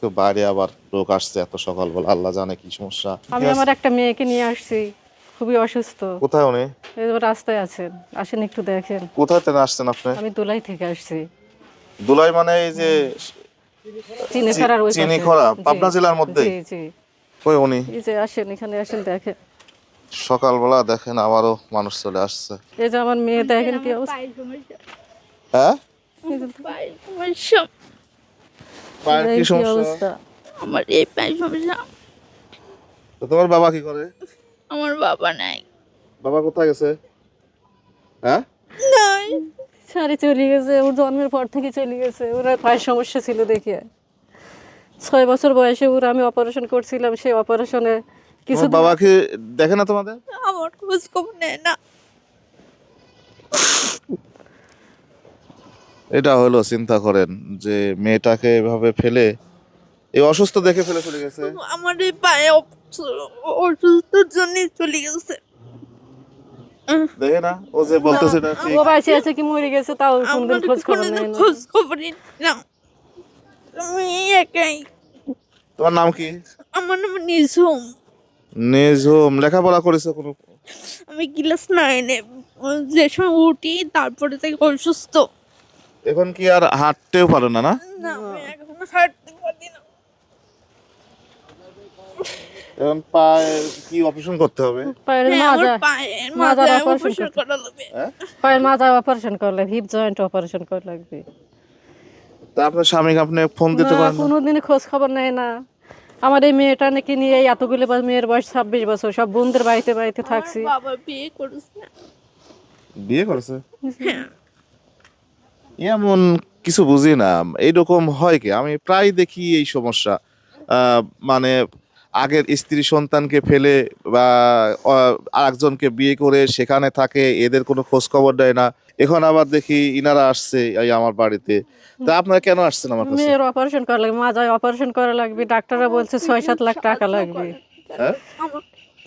তো বাইরে আবার লোক আসছে এত সকালবেলা আল্লাহ জানে কি সমস্যা। আমি আমার একটা মেয়েকে নিয়ে আসছি খুবই অসুস্থ। কোথায় উনি? এই যে রাস্তায় আছেন আসেন একটু দেখেন। কোথায় থেকে আসছেন আপনি? আমি দুলাই থেকে আসছি। দুলাই মানে এই যে চিনি খরার ওই চিনি খরা, পাবনা জেলার মধ্যে জি জি। কই উনি? এই যে আসেন এখানে আসেন দেখেন। সকালবেলা দেখেন আবারও মানুষ চলে আসছে। এই যে আমার মেয়ে দেখেন কি অবস্থা। হ্যাঁ? পায়ের সমস্যা কি সমস্যা? আমার এই পায়ের সমস্যা। তো তোমার বাবা কি করে? আমার বাবা নাই। বাবা কোথায় গেছে? হ্যাঁ? নাই। সারি চলে গেছে ওর জন্মের পর থেকে চলে গেছে। ওর পায়ের সমস্যা ছিল দেখে। ছয় বছর বয়সে ওর আমি অপারেশন করছিলাম সেই অপারেশনে কিছু তোমার বাবা কি দেখে না তোমাদের? আমার খোঁজ খবর নেয় না। এটা হলো চিন্তা করেন যে মেয়েটাকে এভাবে ফেলে এই অসুস্থ দেখে ফেলে চলে গেছে। আমার এই পায়ে অসু- অসুস্থর জন্য চলে গেছে। দেখে না ও যে বলতেছে এটা ঠিক। ও বাঁচে আছে কি মরে গেছে তাও কোনদিন খোঁজ খবর নেই খোঁজ খবরই না আমি একাই। তোমার নাম কি? আমার নাম নিঝুম। নিজুম লেখাপড়া করেছে কোনো? আমি ক্লাস নাইনে যে সময় উঠি তারপরে থেকে অসুস্থ। এখন কি আর হাঁটতেও পারে না না? না এখন হাঁটতে পারি না। এখন পায়ে কি অপারেশন করতে হবে? পায়ের হ্যাঁ, মাজা পায়ের মাজার অপারেশন করতে- করা লাগবে। হ্যাঁ? পায়ের মাজা অপারেশন করা লাগবে হিপ জয়েন্ট অপারেশন করা লাগবে। তা আপনার স্বামীকে আপনি ফোন দিতে পারেন না? কোনোদিন খোঁজ খবর নেয় না। আমার এই মেয়েটা নাকি নিয়ে এই এতগুলো মেয়ের বয়স ছাব্বিশ বছর সব বোনদের বাড়িতে বাড়িতে থাকছি। বাবা বিয়ে করেছে। বিয়ে করেছে? হ্যাঁ। এমন কিছু বুঝি না। এইরকম হয় কি? আমি প্রায় দেখি এই সমস্যা। মানে আগের স্ত্রী সন্তানকে ফেলে বা আরেকজনকে বিয়ে করে সেখানে থাকে এদের কোনো খোঁজ খবর দেয় না। এখন আবার দেখি ইনারা আসছে এই আমার বাড়িতে। তা আপনারা কেন আসছেন আমার কাছে? মেয়ের অপারেশন করা লাগবে মা যায় অপারেশন করা লাগবে ডাক্তাররা বলছে ছয় সাত লাখ টাকা লাগবে। হ্যাঁ?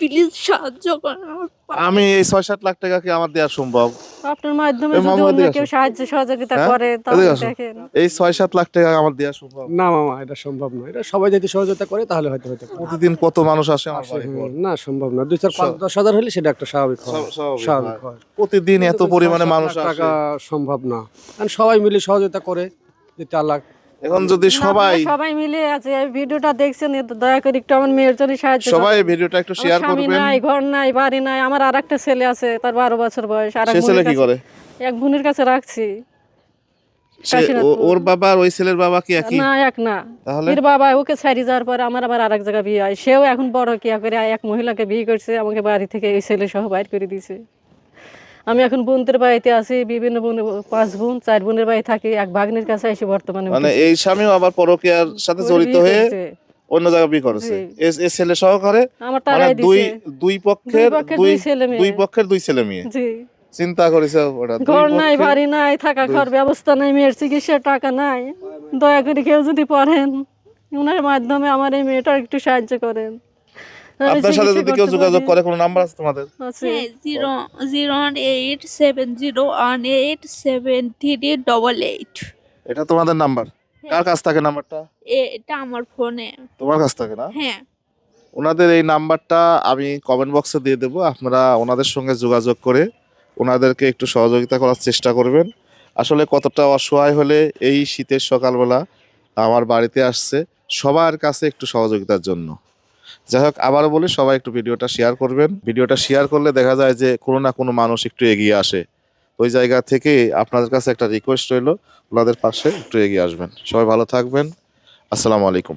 প্লিজ সাহায্য করেন আমি এই ছয় সাত লাখ টাকা কি আমার দেওয়া সম্ভব। আপনার মাধ্যমে যদি অন্য কেউ সাহায্য সহযোগিতা হ্যাঁ? করে তাহলে দেখেন। এই ছয় সাত লাখ টাকা আমার দেওয়া সম্ভব। না মামা এটা সম্ভব নয়। এটা সবাই যদি সহযোগিতা করে তাহলে হয়তো হতে পারে। প্রতিদিন কত মানুষ আসে আমার বাড়ি না সম্ভব না। দুই চার পাঁচ দশ হাজার হলে সেটা একটা স্বাভাবিক হয়। স্বাভাবিক হয়। প্রতিদিন এত পরিমাণে মানুষ টাকা সম্ভব না। কারণ সবাই মিলে সহযোগিতা করে যে চার লাখ এখন যদি সবাই সবাই মিলে আছে এই ভিডিওটা দেখছেন দয়া করে একটু আমার মেয়ের জন্য সাহায্য সবাই ভিডিওটা একটু শেয়ার স্বামী করবেন। নাই ঘর নাই বাড়ি নাই আমার আর একটা ছেলে আছে তার বারো বছর বয়স আর ছেলে কি করে? এক বোনের কাছে রাখছি। ওর বাবা ওই ছেলের বাবা কি একই? না এক না। তাহলে? এর বাবা ওকে ছাড়ি যাওয়ার পরে আমার আবার আরেক জায়গায় বিয়ে হয়। সেও এখন বড় কিয়া করে এক মহিলাকে বিয়ে করছে আমাকে বাড়ি থেকে এই ছেলে সহ বাইর করে দিয়েছে। আমি এখন বোনদের বাড়িতে আছি বিভিন্ন বোন পাঁচ বোন চার বোনের বাড়ি থাকি এক ভাগ্নের কাছে এসে বর্তমানে মানে এই স্বামীও আবার পরকীয়ার সাথে জড়িত হয়ে অন্য জায়গায় বিয়ে করেছে। এ- ছেলে সহকারে মানে দুই দুই পক্ষের দুই দুই ছেলে। দুই পক্ষের দুই ছেলে মেয়ে। জি। চিন্তা করেছে ওটা ঘর নাই বাড়ি নাই থাকা খাওয়ার ব্যবস্থা নাই মেয়ের চিকিৎসার টাকা নাই। দয়া করে কেউ যদি পড়েন ওনার মাধ্যমে আমার এই মেয়েটার একটু সাহায্য করেন। আপনার সাথে যদি কেউ যোগাযোগ করে কোনো নাম্বার আছে তোমাদের? আছে। হ্যাঁ zero zero eight seven zero one eight seven three double eight. এটা তোমাদের নাম্বার কার কাছ থাকে নাম্বারটা এটা আমার ফোনে। তোমার কাছ থাকে না? হ্যাঁ। ওনাদের এই নাম্বারটা আমি কমেন্ট বক্সে দিয়ে দেবো। আপনারা ওনাদের সঙ্গে যোগাযোগ করে ওনাদেরকে একটু সহযোগিতা করার চেষ্টা করবেন। আসলে কতটা অসহায় হলে এই শীতের সকালবেলা আমার বাড়িতে আসছে সবার কাছে একটু সহযোগিতার জন্য। যাই হোক, আবারও বলি, সবাই একটু ভিডিওটা শেয়ার করবেন। ভিডিওটা শেয়ার করলে দেখা যায় যে কোনো না কোনো মানুষ একটু এগিয়ে আসে। ওই জায়গা থেকে আপনাদের কাছে একটা রিকোয়েস্ট রইল, ওনাদের পাশে একটু এগিয়ে আসবেন। সবাই ভালো থাকবেন। আসসালামু আলাইকুম।